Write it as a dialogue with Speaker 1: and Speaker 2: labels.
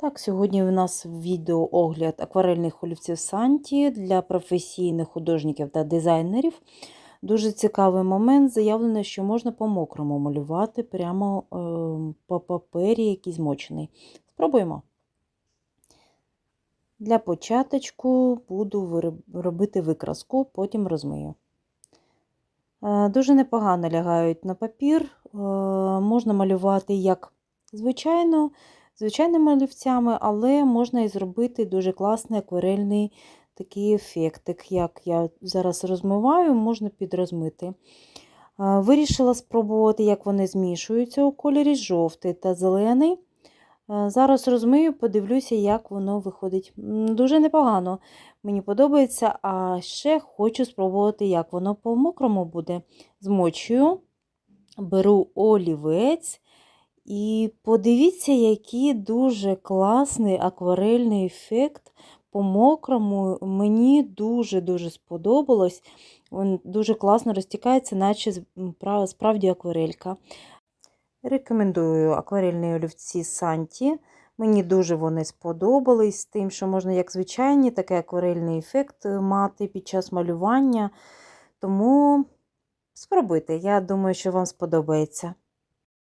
Speaker 1: Так, сьогодні у нас відеоогляд акварельних олівців Санті для професійних художників та дизайнерів. Дуже цікавий момент. Заявлено, що можна по-мокрому малювати прямо е, по папері, який змочений. Спробуємо. Для початочку буду робити викраску, потім розмию. Е, Дуже непогано лягають на папір. Е, Можна малювати як звичайно, звичайними олівцями, але можна і зробити дуже класний акварельний такий ефектик. Як я зараз розмиваю, можна підрозмити. Вирішила спробувати, як вони змішуються у кольорі жовтий та зелений. Зараз розмию, подивлюся, як воно виходить. Дуже непогано. Мені подобається, а ще хочу спробувати, як воно по мокрому буде. Змочую, беру олівець і подивіться, який дуже класний акварельний ефект по мокрому. Мені дуже-дуже сподобалось. Він дуже класно розтікається, наче справді акварелька. Рекомендую акварельні олівці Санті. Мені дуже вони сподобались, тим, що можна як звичайні, так і акварельний ефект е, мати під час малювання. Тому спробуйте, я думаю, що вам сподобається.